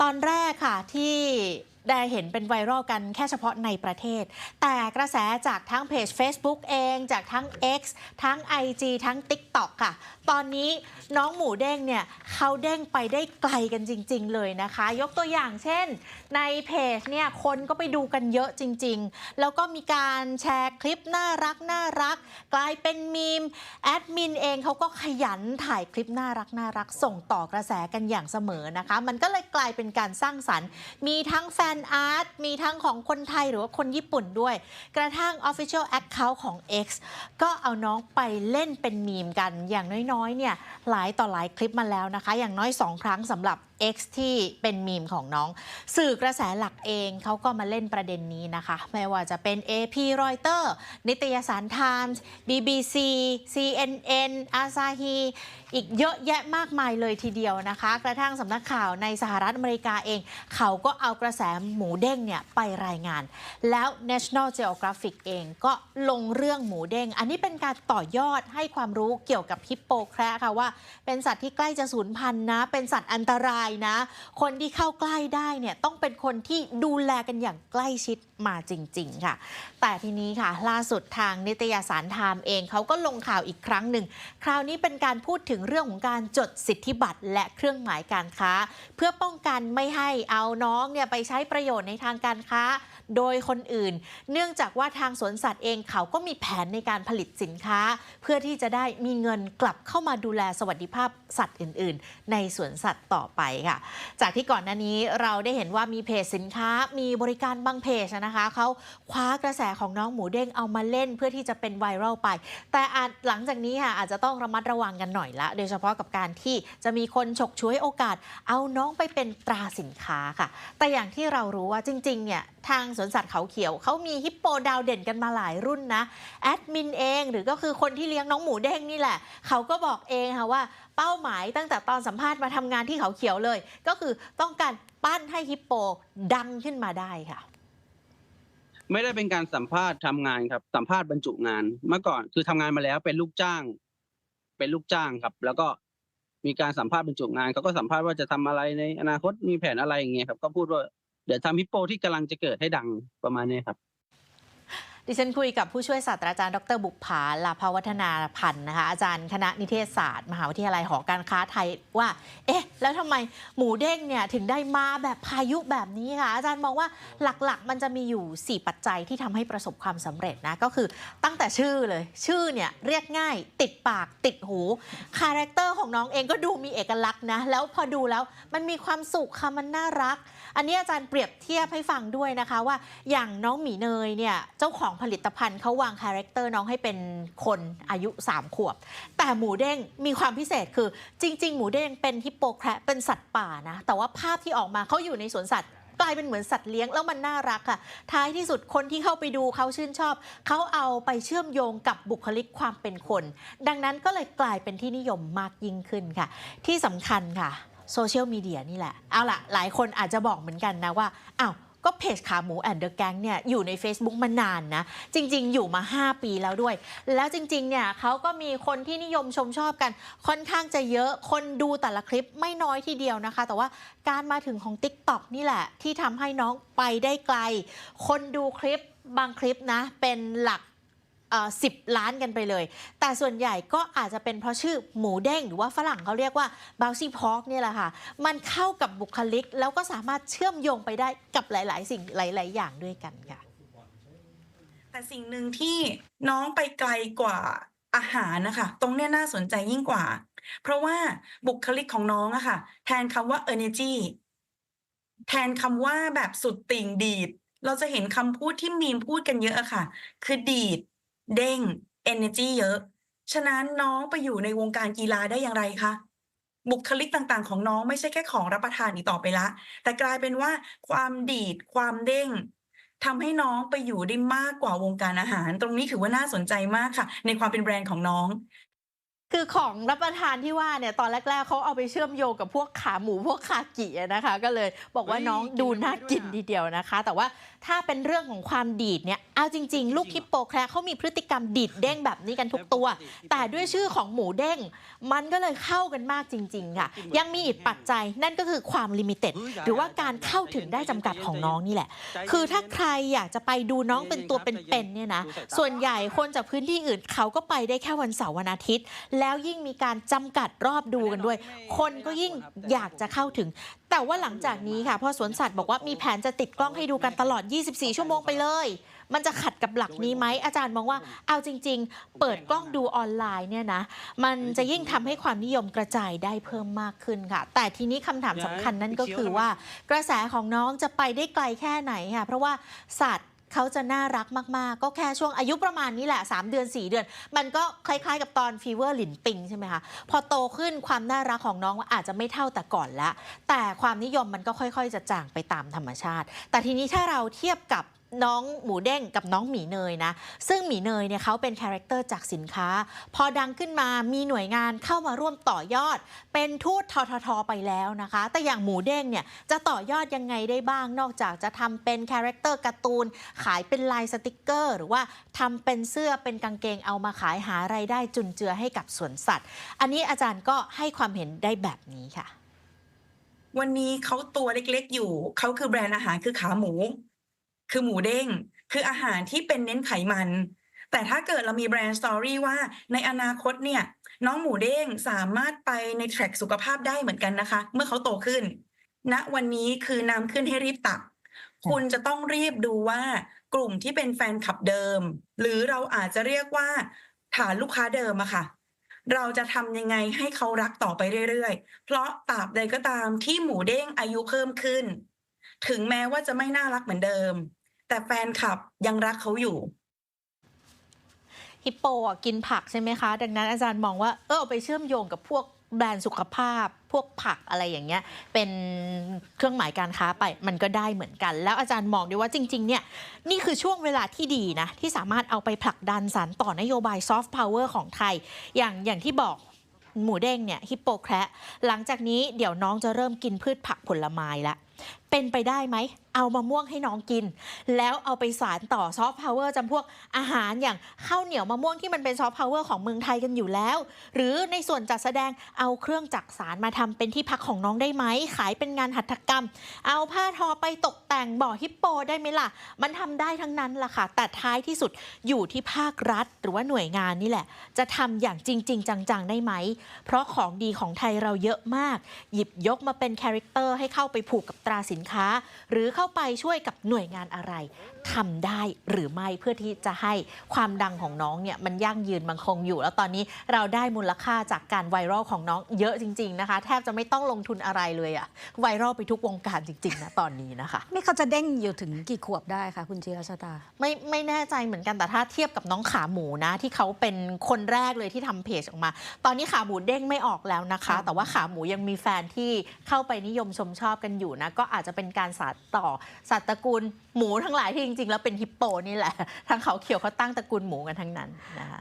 ตอนแรกค่ะที่ได้เห็นเป็นไวรัลกันแค่เฉพาะในประเทศ แต่กระแสจากทั้งเพจ Facebook เอง จากทั้ง X ทั้ง IG ทั้ง TikTok ค่ะ ตอนนี้น้องหมูเด้งเนี่ยเขาเด้งไปได้ไกลกันจริง ๆ เลยนะคะ ยกตัวอย่างเช่น ในเพจเนี่ยคนก็ไปดูกันเยอะจริง ๆ แล้วก็มีการแชร์คลิปน่ารักน่ารัก กลายเป็นมีมแอดมินเองเขาก็ขยันถ่ายคลิปน่ารักน่ารักส่งต่อกระแสกันอย่างเสมอนะคะ มันก็เลยกลายเป็นการสร้างสรรค์ มีทั้งแฟนอาร์ตมีทั้งของคนไทยหรือว่าคนญี่ปุ่นด้วย กระทั่ง Official Account ของ X ก็เอาน้องไปเล่นเป็นมีมกันอย่างน้อยๆเนี่ยหลายต่อหลายคลิปมาแล้วนะคะ อย่างน้อย 2 ครั้งสำหรับ X ที่เป็นมีมของน้อง สื่อกระแสหลักเองเขาก็มาเล่นประเด็นนี้นะคะ ไม่ว่าจะเป็น AP Reuters นิตยสาร Times BBC CNN Asahi อีกเยอะแยะมากมายเลยทีเดียวนะคะ กระทั่งสำนักข่าวในสหรัฐอเมริกาเอง เขาก็เอากระแสหมูเด้งเนี่ยไปรายงาน แล้ว National Geographic เองก็ลงเรื่องหมูเด้ง อันนี้เป็นการต่อยอดให้ความรู้เกี่ยวกับฮิปโปแคระค่ะว่า เป็นสัตว์ที่ใกล้จะสูญพันธุ์นะ เป็นสัตว์อันตรายนะ คนที่เข้าใกล้ได้เนี่ยต้องเป็นคนที่ดูแลกันอย่างใกล้ชิดมาจริง ๆ ค่ะ แต่ทีนี้ค่ะ ล่าสุดทางนิตยสารไทม์เองเขาก็ลงข่าวอีกครั้งหนึ่ง คราวนี้เป็นการพูดถึงเรื่องของการจดสิทธิบัตรและเครื่องหมายการค้า เพื่อป้องกันไม่ให้เอาน้องเนี่ยไปใช้ประโยชน์ในทางการค้า โดยคนอื่น เนื่องจากว่าทางสวนสัตว์เองเขาก็มีแผนในการผลิตสินค้า เพื่อที่จะได้มีเงินกลับเข้ามาดูแลสวัสดิภาพสัตว์อื่น ๆ ในสวนสัตว์ต่อไปค่ะ จากที่ก่อนหน้านี้เราได้เห็นว่ามีเพจสินค้า มีบริการบางเพจนะคะเขาคว้ากระแสของน้องหมูเด้งเอามาเล่นเพื่อที่จะเป็นไวรัลไป แต่อาจหลังจากนี้ค่ะอาจจะต้องระมัดระวังกันหน่อยละ โดยเฉพาะกับการที่จะมีคนฉกฉวยโอกาส เอาน้องไปเป็นตราสินค้าค่ะ แต่อย่างที่เรารู้ว่าจริงๆเนี่ยทางสวนสัตว์เขาเขียว เขามีฮิปโปดาวเด่นกันมาหลายรุ่นนะ แอดมินเองหรือก็คือคนที่เลี้ยงน้องหมูเด้งนี่แหละ เขาก็บอกเองค่ะว่าเป้าหมายตั้งแต่ตอนสัมภาษณ์มาทำงานที่เขาเขียวเลย ก็คือต้องการปั้นให้ฮิปโปดังขึ้นมาได้ค่ะไม่ได้เป็นการสัมภาษณ์ทำงานครับ สัมภาษณ์บรรจุงานเมื่อก่อนคือทำงานมาแล้วเป็นลูกจ้าง เป็นลูกจ้างครับ แล้วก็มีการสัมภาษณ์บรรจุงานเขาก็สัมภาษณ์ว่าจะทำอะไรในอนาคตมีแผนอะไรอย่างเงี้ยครับ ก็พูดว่า เดี๋ยวทำฮิปโปที่กำลังจะเกิดให้ดังประมาณนี้ครับ ดิฉันคุยกับผู้ช่วยศาสตราจารย์ดรบุกผาลาภวัฒนาพันธ์นะคะอาจารย์คณะนิเทศศาสตร์ มหาวิทยาลัยหอการค้าไทยว่า เอ๊ะ แล้วทำไมหมูเด้งเนี่ยถึงได้มาแบบพายุแบบนี้ค่ะอาจารย์มองว่าหลักๆ มันจะมีอยู่ 4 ปัจจัยที่ทำให้ประสบความสำเร็จนะ ก็คือตั้งแต่ชื่อเลย ชื่อเนี่ยเรียกง่ายติดปากติดหูคาแรคเตอร์ของน้องเองก็ดูมีเอกลักษณ์นะแล้วพอดูแล้วมันมีความสุขค่ะมันน่ารัก อันนี้อาจารย์เปรียบเทียบให้ฟังด้วยนะคะว่าอย่างน้องหมีเนยเนี่ยเจ้าของผลิตภัณฑ์เขาวางคาแรคเตอร์น้องให้เป็นคนอายุ 3 ขวบ แต่หมูเด้งมีความพิเศษคือ จริง ๆ หมูเด้งเป็นฮิปโปแคระเป็นสัตว์ป่านะ แต่ว่าภาพที่ออกมาเขาอยู่ในสวนสัตว์กลายเป็นเหมือนสัตว์เลี้ยงแล้วมันน่ารักค่ะ ท้ายที่สุดคนที่เข้าไปดูเขาชื่นชอบ เขาเอาไปเชื่อมโยงกับบุคลิกความเป็นคน ดังนั้นก็เลยกลายเป็นที่นิยมมากยิ่งขึ้นค่ะ ที่สำคัญค่ะโซเชียลมีเดียนี่แหละ เอาล่ะ หลายคนอาจจะบอกเหมือนกันนะว่าอ้าว ก็เพจขาหมูแอนเดอร์แกงเนี่ยอยู่ใน Facebook มานานนะ จริง ๆ อยู่มา 5 ปีแล้วด้วย แล้วจริง ๆ เนี่ยเขาก็มีคนที่นิยมชมชอบกัน ค่อนข้างจะเยอะคนดูแต่ละคลิปไม่น้อยทีเดียวนะคะ แต่ว่าการมาถึงของ TikTok นี่แหละ ที่ทำให้น้องไปได้ไกล คนดูคลิปบางคลิปนะ เป็นหลัก สิบล้านกันไปเลย แต่ส่วนใหญ่ก็อาจจะเป็นเพราะชื่อหมูเด้ง หรือว่าฝรั่งเขาเรียกว่าบ o ลซี่พอกเนี่ยแหละค่ะ มันเข้ากับบุคลิก แล้วก็สามารถเชื่อมโยงไปได้กับหลาย ๆ สิ่งหลาย ๆ อย่างด้วยกันค่ะ แต่สิ่งหนึ่งที่น้องไปไกลกว่าอาหารนะคะ ตรงเนี้ยน่าสนใจยิ่งกว่า เพราะว่าบุคลิกของน้องอะค่ะ แทนคำว่า energy แทนคำว่าแบบสุดติ่งดีด เราจะเห็นคำพูดที่มีมพูดกันเยอะอะค่ะ คือดีด เด้ง energy เยอะ ฉะนั้นน้องไปอยู่ในวงการกีฬาได้อย่างไรคะบุคลิกต่างๆ ของน้องไม่ใช่แค่ของรับประทานอีกต่อไปละ แต่กลายเป็นว่าความดีดความเด้งทำให้น้องไปอยู่ได้มากกว่าวงการอาหาร ตรงนี้ถือว่าน่าสนใจมากค่ะ ในความเป็นแบรนด์ของน้อง คือของรับประทานที่ว่าเนี่ยตอนแรกๆเขาเอาไปเชื่อมโยงกับพวกขาหมูพวกคากินะคะ ก็เลยบอกว่าน้องดูน่ากินทีเดียวนะคะ แต่ว่าถ้าเป็นเรื่องของความดีดเนี่ยเอาจริง ๆ ลูกฮิปโปแคร์เขามีพฤติกรรมดีดเด้งแบบนี้กันทุกตัว แต่ด้วยชื่อของหมูเด้ง มันก็เลยเข้ากันมากจริง ๆ ค่ะ ยังมีอีกปัจจัยนั่นก็คือความลิมิเต็ดหรือว่าการเข้าถึงได้จำกัดของน้องนี่แหละ คือถ้าใครอยากจะไปดูน้องเป็นตัวเป็นๆเนี่ยนะส่วนใหญ่คนจากพื้นที่อื่นเขาก็ไปได้แค่วันเสาร์วันอาทิตย์แล้วยิ่งมีการจำกัดรอบดูกันด้วย คนก็ยิ่งอยากจะเข้าถึง แต่ว่าหลังจากนี้ค่ะพอสวนสัตว์บอกว่ามีแผนจะติดกล้องให้ดูกันตลอด 24 ชั่วโมงไปเลย มันจะขัดกับหลักนี้ไหมอาจารย์มองว่าเอาจริง ๆ เปิดกล้องดูออนไลน์เนี่ยนะมันจะยิ่งทำให้ความนิยมกระจายได้เพิ่มมากขึ้นค่ะ แต่ทีนี้คำถามสำคัญนั่นก็คือว่ากระแสของน้องจะไปได้ไกลแค่ไหนค่ะเพราะว่าสัตว์ เขาจะน่ารักมากๆ ก็แค่ช่วงอายุประมาณนี้แหละ 3 เดือน 4 เดือน มันก็คล้ายๆ กับตอนฟีเวอร์หลินปิงใช่ไหมคะพอโตขึ้นความน่ารักของน้องอาจจะไม่เท่าแต่ก่อนละแต่ความนิยมมันก็ค่อยๆ จะจางไปตามธรรมชาติ แต่ทีนี้ถ้าเราเทียบกับน้องหมูเด้งกับน้องหมีเนยนะ ซึ่งหมีเนยเนี่ยเขาเป็นคาแรคเตอร์จากสินค้า พอดังขึ้นมามีหน่วยงานเข้ามาร่วมต่อยอด เป็นทูตทททไปแล้วนะคะ แต่อย่างหมูเด้งเนี่ยจะต่อยอดยังไงได้บ้าง นอกจากจะทำเป็นคาแรคเตอร์การ์ตูน ขายเป็นลายสติกเกอร์ หรือว่าทำเป็นเสื้อเป็นกางเกงเอามาขายหาไรายได้จุนเจือให้กับสวนสัตว์ อันนี้อาจารย์ก็ให้ความเห็นได้แบบนี้ค่ะ วันนี้เขาตัวเล็กๆอยู่เขาคือแบรนด์อาหารคือขาหมู คือหมูเด้ง คืออาหารที่เป็นเน้นไขมัน แต่ถ้าเกิดเรามีแบรนด์สตอรี่ว่าในอนาคตเนี่ยน้องหมูเด้งสามารถไปในแทร็กสุขภาพได้เหมือนกันนะคะ เมื่อเขาโตขึ้นณวันนี้คือนำขึ้นให้รีบตัก คุณจะต้องรีบดูว่ากลุ่มที่เป็นแฟนคลับเดิม หรือเราอาจจะเรียกว่าฐานลูกค้าเดิมอะค่ะ เราจะทำยังไงให้เขารักต่อไปเรื่อยๆ เพราะตราบใดก็ตามที่หมูเด้งอายุเพิ่มขึ้น ถึงแม้ว่าจะไม่น่ารักเหมือนเดิม แต่แฟนคลับยังรักเขาอยู่ฮิปโปอะกินผักใช่ไหมคะ ดังนั้นอาจารย์มองว่าเออเอาไปเชื่อมโยงกับพวกแบรนด์สุขภาพ พวกผักอะไรอย่างเงี้ย เป็นเครื่องหมายการค้าไปมันก็ได้เหมือนกัน แล้วอาจารย์มองด้วยว่าจริง ๆ เนี่ย นี่คือช่วงเวลาที่ดีนะ ที่สามารถเอาไปผลักดันสารต่อนโยบายซอฟต์พาวเวอร์ของไทย อย่างอย่างที่บอกหมูเด้งเนี่ยฮิปโปแคระหลังจากนี้เดี๋ยวน้องจะเริ่มกินพืชผักผลไม้ละ เป็นไปได้ไหม เอามะม่วงให้น้องกิน แล้วเอาไปสารต่อซอฟต์พาวเวอร์จำพวกอาหารอย่างข้าวเหนียวมะม่วงที่มันเป็นซอฟต์พาวเวอร์ของเมืองไทยกันอยู่แล้ว หรือในส่วนจัดแสดงเอาเครื่องจักสารมาทำเป็นที่พักของน้องได้ไหม ขายเป็นงานหัตถกรรม เอาผ้าทอไปตกแต่งบ่อฮิปโปได้ไหมล่ะ มันทำได้ทั้งนั้นล่ะค่ะ แต่ท้ายที่สุดอยู่ที่ภาครัฐ หรือว่าหน่วยงานนี่แหละ จะทำอย่างจริงๆจังๆได้ไหม เพราะของดีของไทยเราเยอะมาก หยิบยกมาเป็นคาแรคเตอร์ให้เข้าไปผูกกับตราสินค้า หรือเข้าไปช่วยกับหน่วยงานอะไรทำได้หรือไม่เพื่อที่จะให้ความดังของน้องเนี่ยมันยั่งยืนมันคงอยู่ แล้วตอนนี้เราได้มูลค่าจากการไวรัลของน้องเยอะจริง ๆนะคะ แทบจะไม่ต้องลงทุนอะไรเลยอะไวรัลไปทุกวงการจริงๆนะตอนนี้นะคะนี่เขาจะเด้งอยู่ถึงกี่ขวบได้คะคุณจิรชตา ไม่ไม่แน่ใจเหมือนกันแต่ถ้าเทียบกับน้องขาหมูนะที่เขาเป็นคนแรกเลยที่ทำเพจออกมา ตอนนี้ขาหมูเด้งไม่ออกแล้วนะคะค่ะแต่ว่าขาหมูยังมีแฟนที่เข้าไปนิยมชมชอบกันอยู่นะก็อาจจะเป็นการสานต่อสัตว์ตระกูลหมูทั้งหลายที่จริง ๆ แล้วเป็นฮิปโปนี่แหละทั้งเขาเขียวเขาตั้งตระกูลหมูกันทั้งนั้นนะคะ